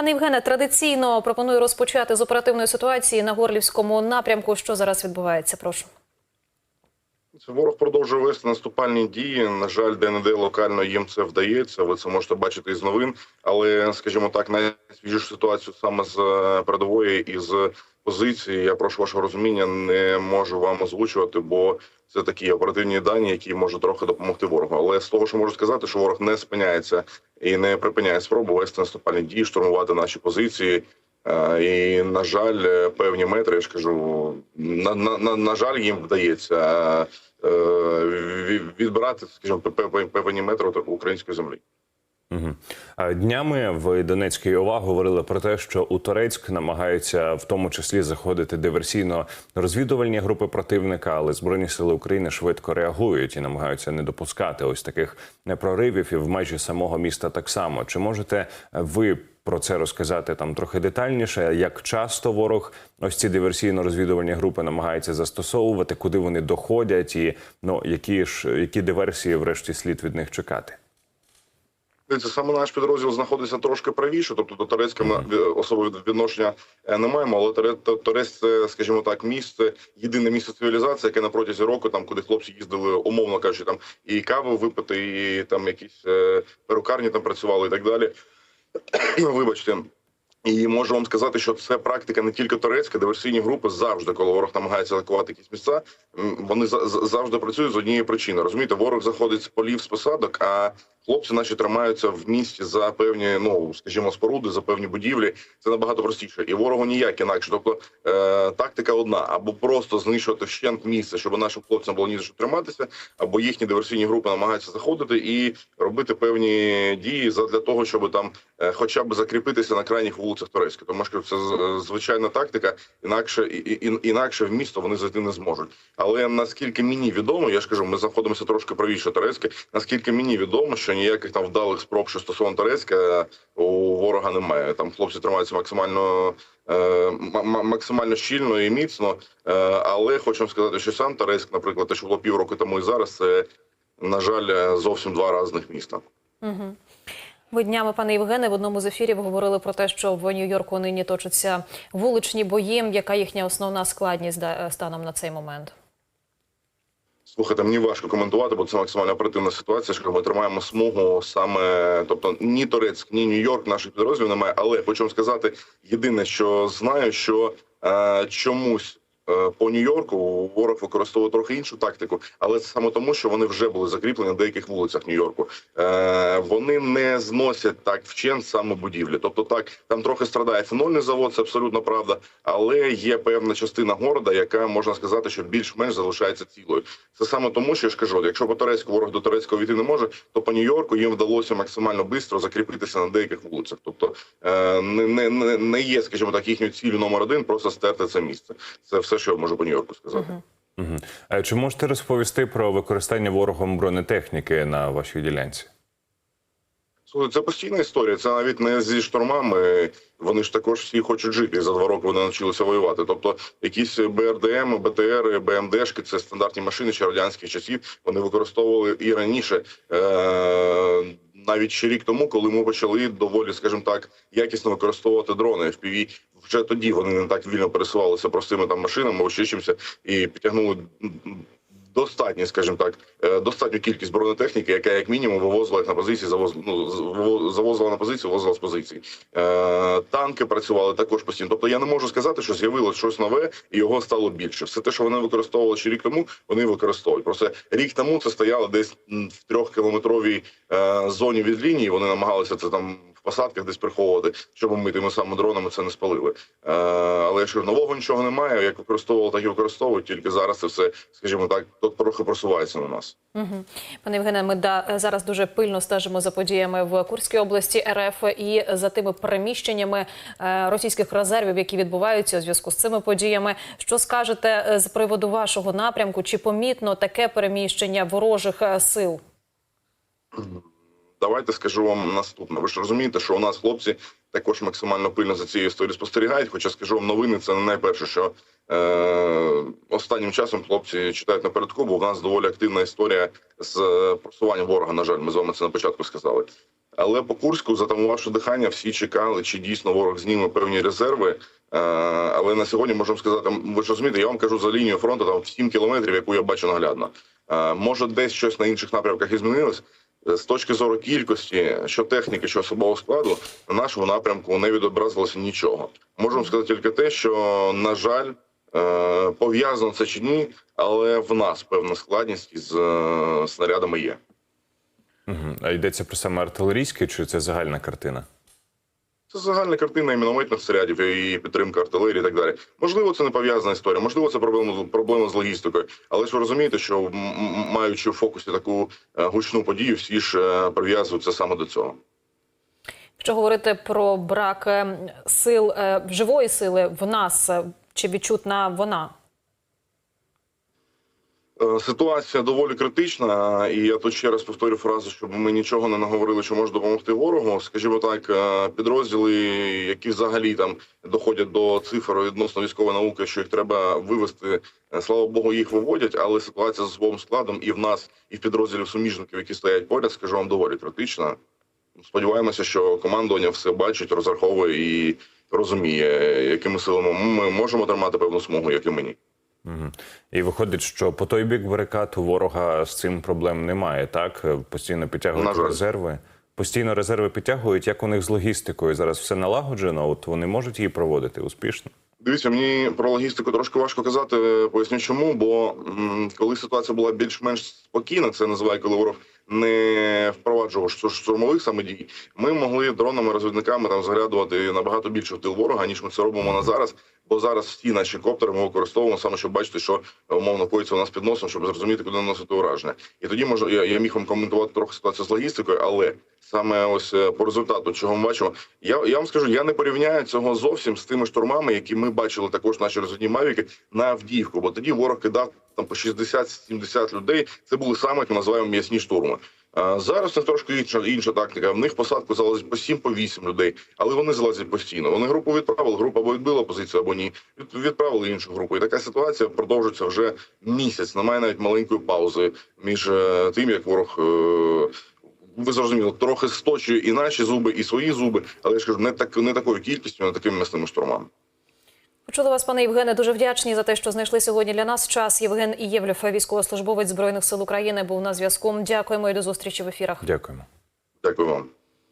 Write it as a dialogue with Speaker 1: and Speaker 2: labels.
Speaker 1: Пане Євгене, традиційно пропоную розпочати з оперативної ситуації на горлівському напрямку. Що зараз відбувається? Прошу.
Speaker 2: Ворог продовжує вести наступальні дії. На жаль, де-не-де локально їм це вдається. Ви це можете бачити із новин. Але, скажімо так, найсвіжішу ситуацію саме з е, передової і з позиції. Я прошу вашого розуміння, не можу вам озвучувати, бо це такі оперативні дані, які можуть трохи допомогти ворогу. Але з того, що можу сказати, що ворог не спиняється і не припиняє спробу вести наступальні дії, штурмувати наші позиції. Е, І на жаль, е, певні метри, я ж кажу, на, на, на, на жаль, їм вдається відбирати, скажімо, пе- пе- певні метри української землі.
Speaker 3: Днями в Донецькій ОВА говорили про те, що у Торецьк намагаються в тому числі заходити диверсійно-розвідувальні групи противника, але збройні сили України швидко реагують і намагаються не допускати ось таких проривів і в межі самого міста так само. Чи можете ви про це розказати там трохи детальніше? Як часто ворог ось ці диверсійно-розвідувальні групи намагається застосовувати, куди вони доходять, і ну які ж які диверсії, врешті, слід від них чекати?
Speaker 2: Дивіться, саме наш підрозділ знаходиться трошки правіше, тобто до Торецька ми е, особливо відношення е, не маємо, але Торе- Торець це, скажімо так, місце, єдине місце цивілізації, яке на протязі року, там куди хлопці їздили, умовно кажучи, там і каву випити, і там якісь е, перукарні там працювали і так далі. Вибачте. І можу вам сказати, що це практика не тільки турецька, диверсійні групи завжди, коли ворог намагається атакувати якісь місця, вони за- за- завжди працюють з однієї причини. Розумієте, ворог заходить з полів з посадок, а хлопці наші тримаються в місті за певні, ну скажімо, споруди, за певні будівлі. Це набагато простіше, і ворогу ніяк інакше. Тобто е, тактика одна: або просто знищувати вщент місце, щоб нашим хлопцям було ні за що триматися, або їхні диверсійні групи намагаються заходити і робити певні дії для того, щоб там е, хоча б закріпитися на крайніх вулицях Турецька. Тому що це е, звичайна тактика, інакше і, і, інакше в місто вони зайти не зможуть. Але наскільки мені відомо, я ж кажу, ми знаходимося трошки правіше Турецька. Наскільки мені відомо, що ніяких там вдалих спроб, що стосовно Турецька, у ворога немає. Там хлопці тримаються максимально. е, Максимально щільно і міцно, Е, але хочу сказати, що сам Торецьк, наприклад, те, що було півроку тому і зараз, це на жаль зовсім два різних міста.
Speaker 1: Угу. Ви днями, пане Євгене, в одному з ефірів говорили про те, що в Нью-Йорку нині точаться вуличні бої. Яка їхня основна складність да, станом на цей момент?
Speaker 2: Слухайте, мені важко коментувати, бо це максимально оперативна ситуація. Що ми тримаємо смугу саме, тобто ні Турецьк, ні Нью-Йорк наших підрозділів немає. Але хочу вам сказати, єдине, що знаю, що е, чомусь. Е, По Нью-Йорку ворог використовує трохи іншу тактику, але це саме тому, що вони вже були закріплені на деяких вулицях Нью-Йорку. Е, вони не зносять так вчен саме будівлі. Тобто, так там трохи страдає фенольний завод, це абсолютно правда. Але є певна частина города, яка можна сказати, що більш-менш залишається цілою. Це саме тому, що я ж кажу, якщо по Турецьку ворог до Турецького війти не може, то по Нью-Йорку їм вдалося максимально швидко закріпитися на деяких вулицях. Тобто е, не, не, не, є, скажімо так, їхньою ціллю номер один, просто стерти це місце. Це все, що я можу по Нью-Йорку сказати.
Speaker 3: Мгм. Е, Чи можете розповісти про використання ворогом бронетехніки на вашій ділянці?
Speaker 2: Слухай, це постійна історія. Це навіть не зі штурмами. Вони ж також всі хочуть жити. За два роки вони навчилися воювати. Тобто, якісь БРДМ, БТР, БМДшки це стандартні машини ще радянських часів. Вони використовували і раніше. Е- навіть ще рік тому, коли ми почали доволі, скажімо так, якісно використовувати дрони FPV, вже тоді вони не так вільно пересувалися простими там машинами, або і підтягнули достатньо, скажімо так, е, достатню кількість бронетехніки, яка як мінімум вивозила їх на позиції, завоз, ну, завозила на позицію, вивозила з позиції. Е, танки працювали також постійно. Тобто я не можу сказати, що з'явилось щось нове і його стало більше. Все те, що вони використовували ще рік тому, вони використовують. Просто рік тому це стояло десь в трьохкілометровій е, зоні від лінії. Вони намагалися це там. В посадках десь приховувати, щоб ми тими самими дронами це не спалили. Е, але якщо нового нічого немає, як використовували, так і використовують. Тільки зараз це все, скажімо так, тут трохи просувається на нас.
Speaker 1: Угу. Пане Євгене, ми да, зараз дуже пильно стежимо за подіями в Курській області РФ і за тими переміщеннями е, російських резервів, які відбуваються у зв'язку з цими подіями. Що скажете е, з приводу вашого напрямку? Чи помітно таке переміщення ворожих е, сил?
Speaker 2: Давайте скажу вам наступне. Ви ж розумієте, що у нас хлопці також максимально пильно за цією історією спостерігають. Хоча скажу вам новини, це не найперше, що е, останнім часом хлопці читають напередку, бо в нас доволі активна історія з е, просуванням ворога. На жаль, ми з вами це на початку сказали. Але по Курську, затамувавши дихання, всі чекали, чи дійсно ворог зніме певні резерви. Е, але на сьогодні можемо сказати, ви ж розумієте, я вам кажу за лінію фронту там в 7 кілометрів, яку я бачу наглядно. Е, може, десь щось на інших напрямках і змінилось. З точки зору кількості, що техніки, що особового складу, на нашому напрямку не відобразилося нічого. Можемо сказати тільки те, що на жаль, е, пов'язано це чи ні, але в нас певна складність із е, снарядами є.
Speaker 3: А йдеться про саме артилерійське, чи це загальна картина?
Speaker 2: Це загальна картина і мінометних снарядів, і підтримка артилерії, і так далі. Можливо, це не пов'язана історія, можливо, це проблема проблема з логістикою. Але ж ви розумієте, що маючи в фокусі таку е, гучну подію, всі ж е, прив'язуються саме до цього.
Speaker 1: Якщо говорити про брак е, сил живої сили в нас, чи відчутна вона?
Speaker 2: Е, Ситуація доволі критична, і я тут ще раз повторю фразу, щоб ми нічого не наговорили, що може допомогти ворогу. Скажімо так, е, підрозділи, які взагалі там доходять до цифр відносно військової науки, що їх треба вивести. е, Слава Богу, їх виводять, але ситуація з особовим складом і в нас, і в підрозділів суміжників, які стоять поряд, скажу вам доволі критична. Сподіваємося, що командування все бачить, розраховує і розуміє, якими силами ми можемо тримати певну смугу, як і мені.
Speaker 3: Мгм. І виходить, що по той бік барикад у ворога з цим проблем немає, так? Постійно підтягують
Speaker 2: На
Speaker 3: резерви. Постійно резерви підтягують. Як у них з логістикою зараз все налагоджено? От вони можуть її проводити успішно?
Speaker 2: Дивіться, мені про логістику трошки важко казати. Поясню чому. Бо коли ситуація була більш-менш спокійна, це називає, коли ворог не впроваджував штур- штурмових саме дій. Ми могли дронами, розвідниками там заглядувати набагато більше в тил ворога, ніж ми це робимо на зараз. Бо зараз всі наші коптери ми використовуємо саме, щоб бачити, що умовно коїться у нас під носом, щоб зрозуміти, куди наносити ураження. І тоді може я, я міг вам коментувати трохи ситуацію з логістикою, але саме ось е, по результату, чого ми бачимо, я, я вам скажу, я не порівняю цього зовсім з тими штурмами, які ми бачили також наші розвідні мавіки на Авдіївку. Бо тоді ворог кидав там по 60-70 людей. Це були саме ми називаємо м'ясні штурми. Зараз це трошки інша інша тактика. В них посадку залазить по 7 по 8 людей, але вони залазять постійно. Вони групу відправили, група або відбила позицію, або ні. Відправили іншу групу. І така ситуація продовжується вже місяць. Немає навіть маленької паузи між е, тим, як ворог. е, ви зрозуміли, трохи сточує і наші зуби, і свої зуби, але я ж кажу, не так не такою кількістю, не такими м'ясними штурмами.
Speaker 1: Почули вас, пане Євгене. Дуже вдячні за те, що знайшли сьогодні для нас час. Євген Ієвлєв, військовослужбовець збройних сил України, був на зв'язку. Дякуємо і до зустрічі в ефірах.
Speaker 3: Дякуємо.
Speaker 2: Дякую вам.